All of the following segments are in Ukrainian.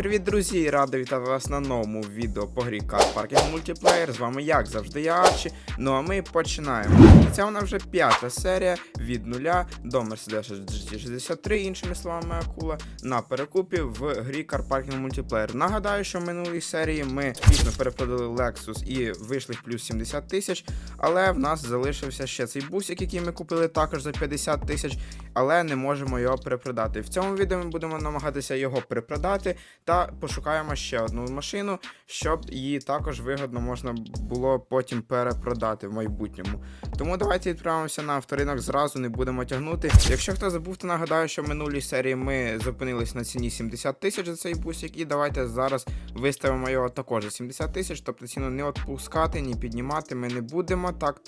привіт, друзі! Радий вітати вас на новому відео по грі Car Multiplayer. З вами, як завжди, я Арчі. Ну а ми починаємо. І це вона вже п'ята серія від нуля до Mercedes GT63, іншими словами, акула, на перекупі в грі Car Parking Multiplayer. Нагадаю, що в минулій серії ми пізно перепродали Lexus і вийшли плюс 70 тисяч, але в нас залишився ще цей бусик, який ми купили також за 50 тисяч, але не можемо його перепродати. В цьому відео ми будемо намагатися його перепродати та пошукаємо ще одну машину, щоб її також вигодно можна було потім перепродати в майбутньому. Тому давайте відправимося на авторинок зразу, не будемо тягнути. Якщо хто забув, то нагадаю, що в минулій серії ми зупинились на ціні 70 тисяч за цей бусик, і давайте зараз виставимо його також за 70 тисяч, тобто ціну не відпускати, ні піднімати ми не будемо. Так.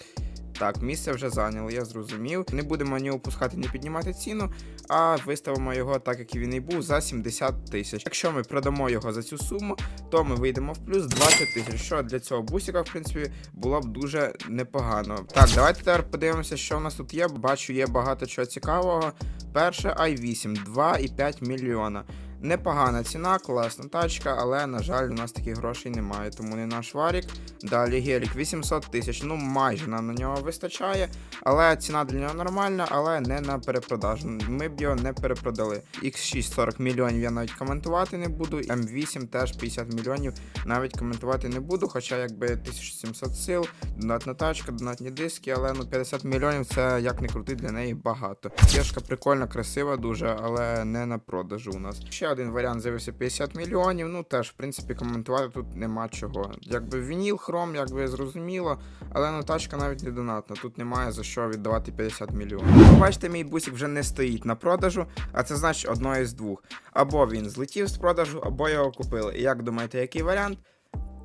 Так, місце вже зайняли, я зрозумів. Не будемо ні опускати, ні піднімати ціну, а виставимо його так, як він і був, за 70 тисяч. Якщо ми продамо його за цю суму, то ми вийдемо в плюс 20 тисяч, що для цього бусика, в принципі, було б дуже непогано. Так, давайте тепер подивимося, що в нас тут є. Бачу, є багато чого цікавого. Перше i8 2,5 мільйона. Непогана ціна, класна тачка, але, на жаль, у нас таких грошей немає, тому не наш варік. Далі гелік 800 тисяч, ну майже нам на нього вистачає. Але ціна для нього нормальна, але не на перепродажу. Ми б його не перепродали. X6 40 мільйонів я навіть коментувати не буду. М8 теж 50 мільйонів навіть коментувати не буду. Хоча якби 1700 сил, донатна тачка, донатні диски, але ну 50 мільйонів це як не крути для неї багато. Кешка прикольна, красива дуже, але не на продажу у нас. Ще один варіант з'явився 50 мільйонів. Ну теж, в принципі, коментувати тут нема чого. Якби вініл, хром, якби зрозуміло, але ну тачка навіть не донатна. Тут немає за що віддавати 50 мільйонів. Ну, бачите, мій бусик вже не стоїть на продажу, а це значить одно із двох. Або він злетів з продажу, або його купили. І як думаєте, який варіант?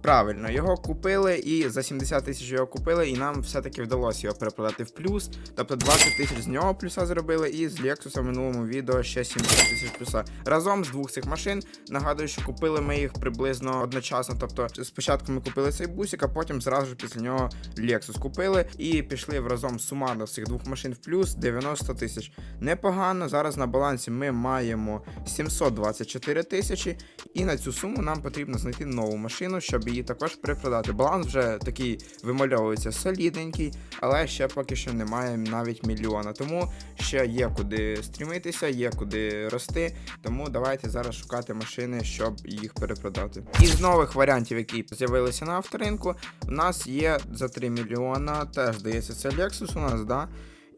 Правильно, його купили і за 70 тисяч його купили, і нам все-таки вдалося його перепродати в плюс. Тобто 20 тисяч з нього плюса зробили, і з Lexus в минулому відео ще 70 тисяч плюса. Разом з двох цих машин. Нагадую, що купили ми їх приблизно одночасно. Тобто, спочатку ми купили цей бусик, а потім зразу ж після нього Lexus купили і пішли разом сумарно з цих двох машин в плюс 90 тисяч. Непогано. Зараз на балансі ми маємо 724 тисячі, і на цю суму нам потрібно знайти нову машину, щоб її також перепродати. Баланс вже такий вимальовується солідненький, але ще поки що немає навіть мільйона. Тому ще є куди стрімитися, є куди рости. Тому давайте зараз шукати машини, щоб їх перепродати. Із нових варіантів, які з'явилися на авторинку, у нас є за 3 мільйона. Теж здається, це Lexus у нас, да?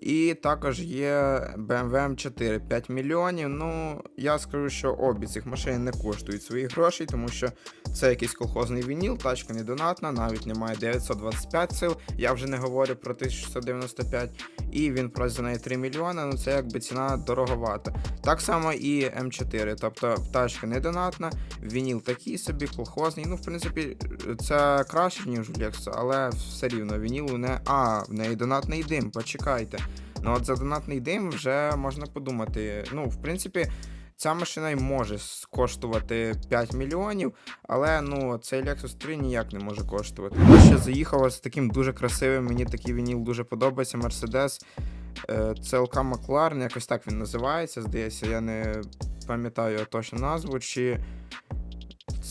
І також є BMW M4 5 мільйонів. Ну, я скажу, що обі цих машин не коштують своїх грошей, тому що це якийсь колхозний вініл, тачка не донатна, навіть немає 925 сил. Я вже не говорю про 1695. І він просить за неї 3 мільйони. Ну це якби ціна дороговата. Так само і М4, тобто пташка не донатна, вініл такий собі, колхозний. Ну, в принципі, це краще, ніж у Lexus, але все рівно вінілу не. А, в неї донатний дим, почекайте. Ну от за донатний дим вже можна подумати. Ну, в принципі, ця машина й може коштувати 5 мільйонів, але ну цей Lexus 3 ніяк не може коштувати. Я ще заїхала з таким дуже красивим, мені такий вініл дуже подобається. Mercedes CLK McLaren, якось так він називається, здається, я не пам'ятаю точно назву. чи...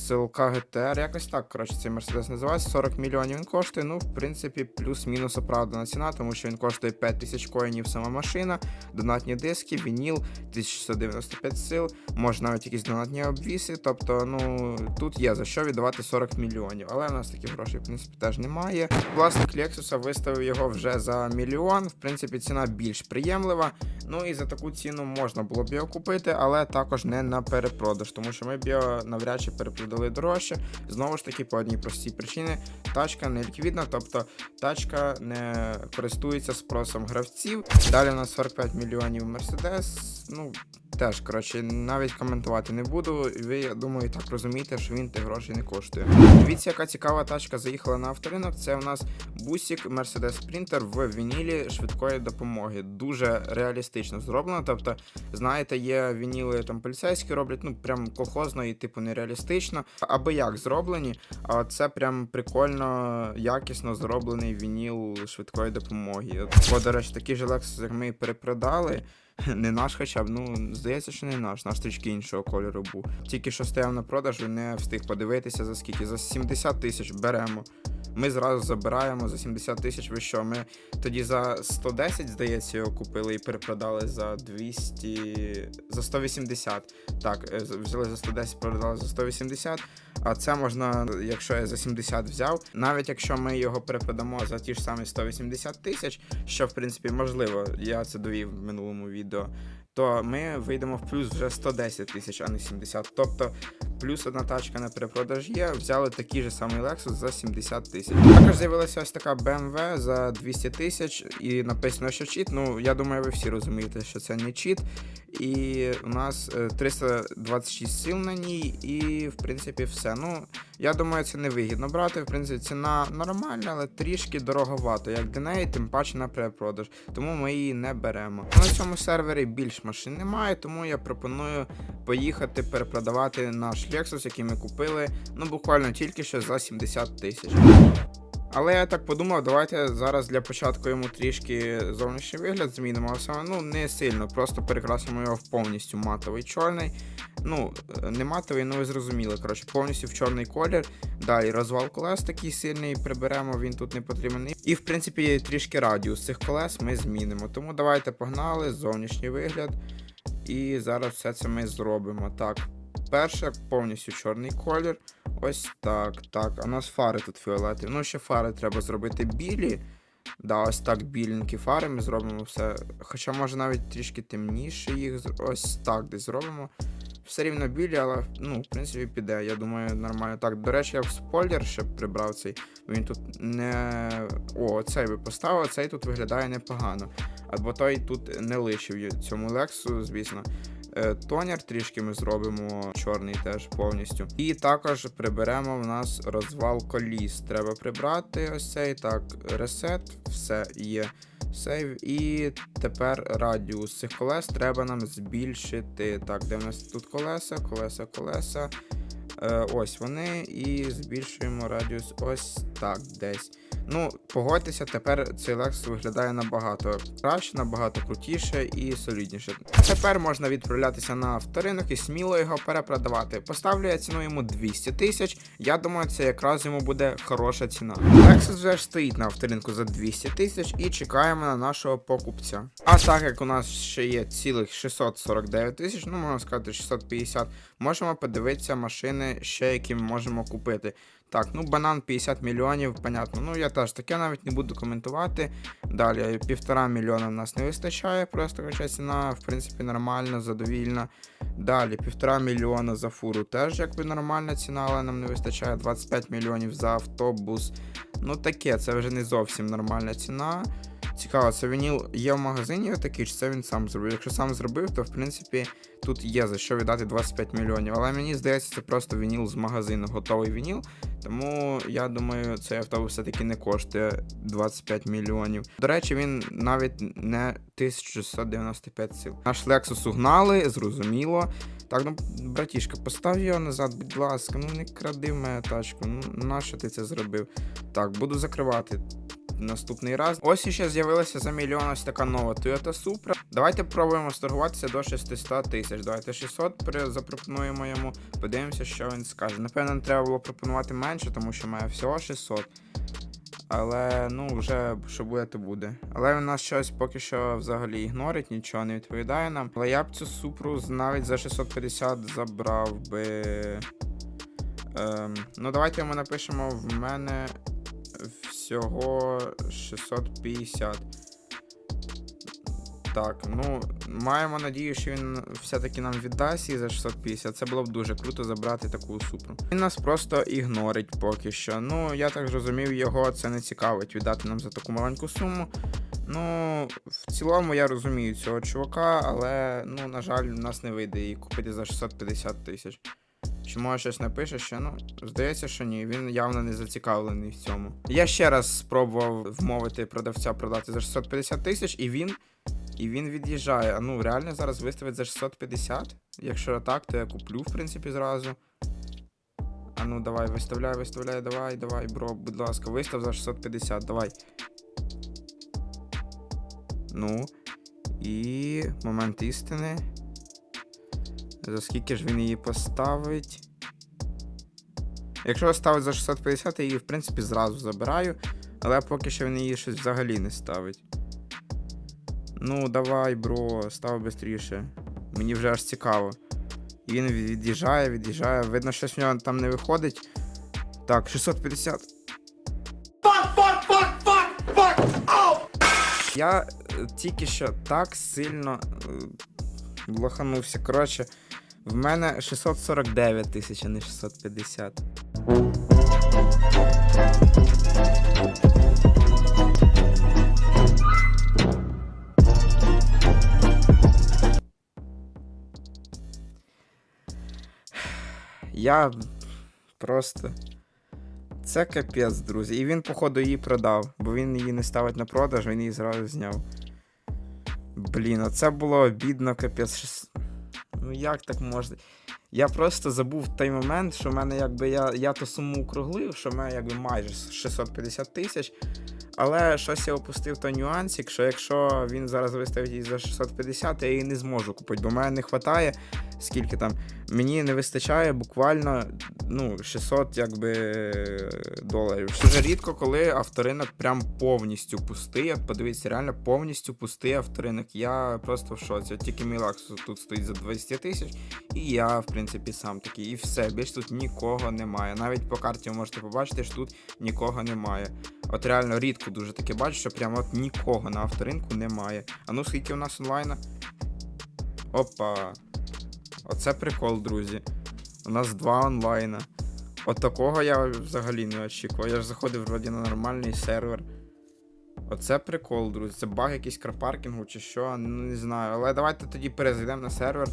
CLK GTR, якось так, коротше, цей Mercedes називається. 40 мільйонів він коштує. Ну, в принципі, плюс-мінус оправдана ціна, тому що він коштує 5 тисяч коїнів сама машина, донатні диски, вініл, 1695 сил, може навіть якісь донатні обвіси. Тобто, ну тут є за що віддавати 40 мільйонів. Але в нас таких грошей, в принципі, теж немає. Власник Lexus виставив його вже за мільйон. В принципі, ціна більш приємлива. Ну і за таку ціну можна було б його купити, але також не на перепродаж, тому що ми б його навряд чи перепродали дорожче. Знову ж таки, по одній простій причині, тачка не ліквідна, тобто тачка не користується спросом гравців. Далі у нас 45 мільйонів Мерседес. Ну, теж, коротше, навіть коментувати не буду. Ви, я думаю, так розумієте, що він тих грошей не коштує. Дивіться, яка цікава тачка заїхала на авторинок. Це у нас бусик Mercedes Sprinter в вінілі швидкої допомоги. Дуже реалістично зроблено. Тобто, знаєте, є вініли там поліцейські роблять, ну прям колхозно і типу нереалістично. Аби як зроблені, а це прям прикольно, якісно зроблений вініл швидкої допомоги. Бо, до речі, такі ж Lexus, як ми перепродали. Не наш хоча б, ну, здається, що не наш, наш трішки іншого кольору був. Тільки що стояв на продажу, не встиг подивитися за скільки. За 70 тисяч беремо. Ми зразу забираємо за 70 тисяч. Ви що? Ми тоді за 110, здається, його купили і перепродали за 200. за 180. Так, е, взяли за 110, продали за 180. А це можна, якщо я за 70 взяв, навіть якщо ми його перепродамо за ті ж самі 180 тисяч, що в принципі можливо, я це довів в минулому відео, то ми вийдемо в плюс вже 110 тисяч, а не 70. Тобто плюс одна тачка на перепродаж є, взяли такий же самий Lexus за 70 тисяч. Також з'явилася ось така BMW за 200 тисяч, і написано, що чіт. Ну, я думаю, ви всі розумієте, що це не чіт. І у нас е, 326 сил на ній, і в принципі все. Ну, я думаю, це не вигідно брати. В принципі, ціна нормальна, але трішки дороговато, як для неї, тим паче на перепродаж. Тому ми її не беремо. На цьому сервері більш машин немає, тому я пропоную поїхати перепродавати наш Lexus, який ми купили, ну буквально тільки що за 70 тисяч. Але я так подумав, давайте зараз для початку йому трішки зовнішній вигляд змінимо, ну не сильно, просто перекрасимо його в повністю матовий чорний. Ну, е, не матовий, ну ви зрозуміли. Коротше, повністю в чорний колір. Далі розвал колес такий сильний приберемо, він тут не потрібен. І в принципі трішки радіус цих колес ми змінимо. Тому давайте погнали, зовнішній вигляд. І зараз все це ми зробимо. Так, перше повністю чорний колір. Ось так, так. А у нас фари тут фіолетові. Ну, ще фари треба зробити білі. Да, ось так біленькі фари ми зробимо все. Хоча може навіть трішки темніше їх ось так десь зробимо. Все рівно білі, але ну, в принципі піде. Я думаю, нормально. Так, до речі, я в спойлер ще прибрав цей. Він тут не. О, цей би поставив, цей тут виглядає непогано. Або той тут не лишив цьому лексу, звісно. Е, Тонер трішки ми зробимо чорний теж повністю. І також приберемо в нас розвал коліс. Треба прибрати ось цей. Так, ресет, все є. Сейв. І тепер радіус цих колес треба нам збільшити. Так, де в нас тут колеса, колеса, колеса. Е, ось вони. І збільшуємо радіус ось так десь. Ну, погодьтеся, тепер цей Lexus виглядає набагато краще, набагато крутіше і солідніше. Тепер можна відправлятися на авторинок і сміло його перепродавати. Поставлю я ціну йому 200 тисяч. Я думаю, це якраз йому буде хороша ціна. Lexus вже стоїть на авторинку за 200 тисяч і чекаємо на нашого покупця. А так як у нас ще є цілих 649 тисяч, ну можна сказати 650, можемо подивитися машини ще, які ми можемо купити. Так, ну банан 50 мільйонів, понятно. Ну я теж таке навіть не буду коментувати. Далі півтора мільйона в нас не вистачає, просто хоча ціна, в принципі, нормальна, задовільна. Далі півтора мільйона за фуру теж якби нормальна ціна, але нам не вистачає 25 мільйонів за автобус. Ну таке, це вже не зовсім нормальна ціна. Цікаво, це вініл є в магазині такий, чи це він сам зробив. Якщо сам зробив, то в принципі тут є за що віддати 25 мільйонів. Але мені здається, це просто вініл з магазину, готовий вініл. Тому я думаю, цей автобус все-таки не коштує 25 мільйонів. До речі, він навіть не 1695 сил. Наш Lexus угнали, зрозуміло. Так, ну, братішка, постав його назад, будь ласка, ну не кради в мене тачку. Ну нащо ти це зробив? Так, буду закривати. Наступний раз. Ось іще з'явилася за мільйон ось така нова Toyota Supra. Давайте пробуємо сторгуватися до 600 тисяч. Давайте 600 при- запропонуємо йому. Подивимося, що він скаже. Напевно, треба було пропонувати менше, тому що має всього 600. Але ну вже що буде, то буде. Але він нас щось поки що взагалі ігнорить, нічого не відповідає нам. Але я б цю супру навіть за 650 забрав би. Ем, ну, давайте ми напишемо в мене всього 650. Так, ну маємо надію, що він все-таки нам віддасть її за 650. Це було б дуже круто забрати таку супру. Він нас просто ігнорить поки що. Ну, я так зрозумів, його це не цікавить віддати нам за таку маленьку суму. Ну, в цілому я розумію цього чувака, але ну, на жаль, в нас не вийде її купити за 650 тисяч. Чи може щось напише, що ну, здається, що ні, він явно не зацікавлений в цьому. Я ще раз спробував вмовити продавця продати за 650 тисяч, і він. І він від'їжджає. Ну, реально зараз виставить за 650. Якщо так, то я куплю, в принципі, зразу. А ну, давай, виставляй, виставляй, давай, давай, бро, будь ласка, вистав за 650, давай. Ну. І момент істини. За скільки ж він її поставить? Якщо ставить за 650, я її, в принципі, зразу забираю. Але поки що він її щось взагалі не ставить. Ну, давай, бро, став швидше. Мені вже аж цікаво. І він від'їжджає, від'їжджає. Видно, щось в нього там не виходить. Так, 650. Я е, тільки що так сильно е, лоханувся. Коротше, в мене 649 тисяч, а не 650. Я просто. Це капець, друзі. І він, походу, її продав, бо він її не ставить на продаж, він її зразу зняв. Блін, оце було обідно, капець. Ну як так можна? Я просто забув той момент, що в мене якби я, я ту суму округлив, що в мене якби майже 650 тисяч. Але щось я опустив той нюансик, що якщо він зараз виставить її за 650, я її не зможу купити, бо в мене не вистачає, скільки там. Мені не вистачає буквально ну, 600 якби, доларів. Вже рідко, коли авторинок прям повністю пустий. От подивіться, реально повністю пустий авторинок. Я просто в шоці. От тільки мій лакс тут стоїть за 200 тисяч, і я, в принципі, сам такий. І все, більш тут нікого немає. Навіть по карті ви можете побачити, що тут нікого немає. От реально рідко дуже таке бачу, що прямо от нікого на авторинку немає. А ну скільки у нас онлайна? Опа. Оце прикол, друзі. У нас два онлайна. От такого я взагалі не очікував. Я ж заходив вроді на нормальний сервер. Оце прикол, друзі. Це баг якийсь крапаркінгу чи що, ну не знаю. Але давайте тоді перезайдемо на сервер.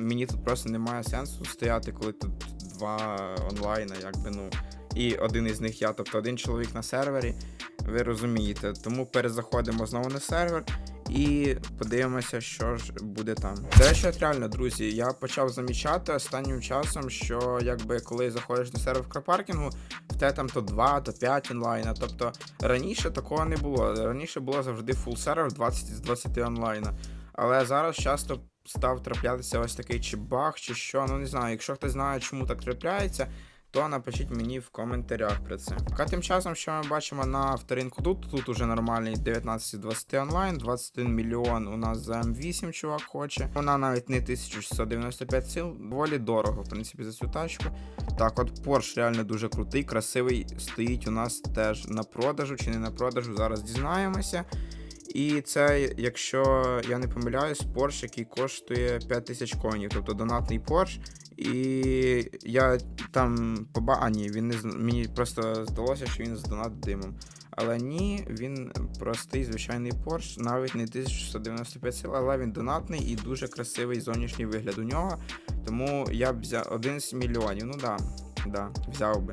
Мені тут просто немає сенсу стояти, коли тут два онлайна, якби ну. І один із них я, тобто один чоловік на сервері. Ви розумієте. Тому перезаходимо знову на сервер і подивимося, що ж буде там. До речі, от реально, друзі, я почав замічати останнім часом, що якби коли заходиш на сервер в в те там то 2, то 5 онлайна. Тобто раніше такого не було. Раніше було завжди фул сервер 20 з 20 онлайна. Але зараз часто став траплятися ось такий чи баг, чи що. Ну не знаю. Якщо хтось знає, чому так трапляється, то напишіть мені в коментарях про це. А тим часом, що ми бачимо на авторинку тут, тут уже нормальний 19-20 онлайн, 21 мільйон у нас за М8 чувак хоче. Вона навіть не 1695 сил, доволі дорого, в принципі, за цю тачку. Так, от Porsche реально дуже крутий, красивий, стоїть у нас теж на продажу чи не на продажу, зараз дізнаємося. І це, якщо я не помиляюсь, Porsche, який коштує 5000 конів, тобто донатний Porsche. І я там поба... А, ні, він не мені просто здалося, що він з донат димом. Але ні, він простий звичайний порш, навіть не 1695 сил, але він донатний і дуже красивий зовнішній вигляд у нього. Тому я б взяв один з мільйонів. Ну да, да, взяв би.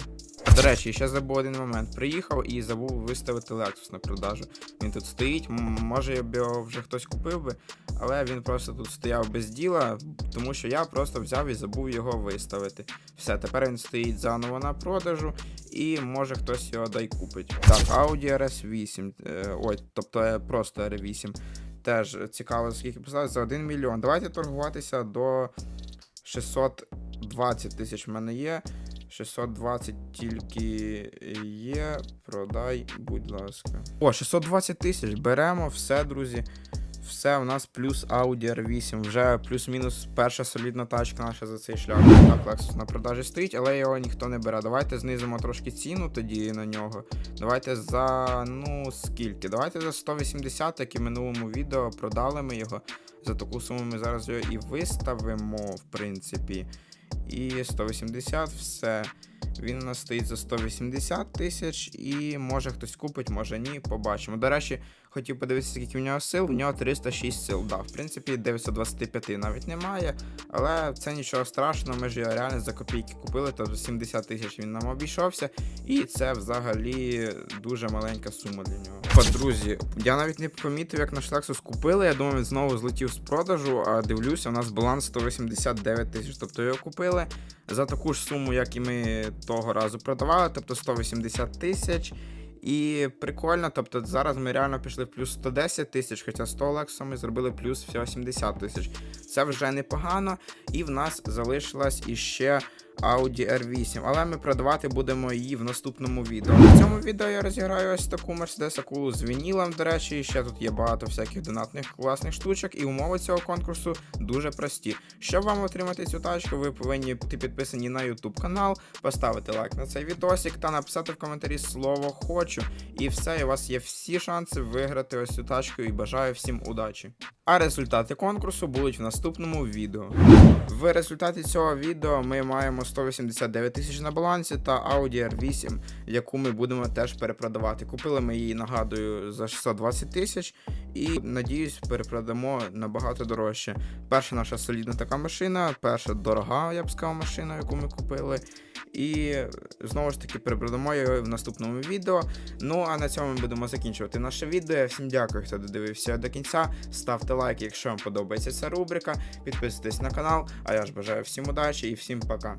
До речі, ще забув один момент. Приїхав і забув виставити Lexus на продажу. Він тут стоїть, може б його вже хтось купив би, але він просто тут стояв без діла, тому що я просто взяв і забув його виставити. Все, тепер він стоїть заново на продажу, і може хтось його дай купить. Так, Audi RS8, е, ой, тобто е, просто R8. Теж цікаво, скільки писали за 1 мільйон. Давайте торгуватися до 620 тисяч в мене є. 620 тільки є. Продай, будь ласка. О, 620 тисяч. Беремо все, друзі. Все, у нас плюс Audi R8. Вже плюс-мінус перша солідна тачка наша за цей шлях. Так, Lexus на продажі стоїть, але його ніхто не бере. Давайте знизимо трошки ціну тоді на нього. Давайте за. ну скільки? Давайте за 180, як і в минулому відео продали ми його. За таку суму ми зараз його і виставимо, в принципі. І 180, все. Він у нас стоїть за 180 тисяч, і може хтось купить, може ні, побачимо. До речі, хотів подивитися, скільки в нього сил. В нього 306 сил. Да, в принципі, 925 навіть немає. Але це нічого страшного, ми ж його реально за копійки купили, то за 70 тисяч він нам обійшовся. І це взагалі дуже маленька сума для нього. От, друзі, я навіть не помітив, як наш Lexus купили. Я думав, він знову злетів з продажу, а дивлюся, у нас баланс 189 тисяч. Тобто його купили за таку ж суму, як і ми того разу продавали, тобто 180 тисяч. І прикольно, тобто зараз ми реально пішли в плюс 110 тисяч, хоча 100 Лексом ми зробили плюс всього 70 тисяч. Це вже непогано, і в нас залишилась іще Audi R8, але ми продавати будемо її в наступному відео. В цьому відео я розіграю ось таку Mercedes Акулу з вінілом. До речі, ще тут є багато всяких донатних класних штучок, і умови цього конкурсу дуже прості. Щоб вам отримати цю тачку, ви повинні бути підписані на YouTube канал, поставити лайк на цей відосик та написати в коментарі слово хочу. І все, і у вас є всі шанси виграти ось цю тачку і бажаю всім удачі. А результати конкурсу будуть в наступному відео. В результаті цього відео ми маємо 189 тисяч на балансі та Audi R8, яку ми будемо теж перепродавати. Купили ми її, нагадую, за 620 тисяч і надіюсь, перепродамо набагато дорожче. Перша наша солідна така машина, перша дорога, я б сказав, машина, яку ми купили. І знову ж таки перепродамо його в наступному відео. Ну а на цьому ми будемо закінчувати наше відео. Всім дякую, хто додивився до кінця. Ставте лайк, якщо вам подобається ця рубрика. Підписуйтесь на канал. А я ж бажаю всім удачі і всім пока.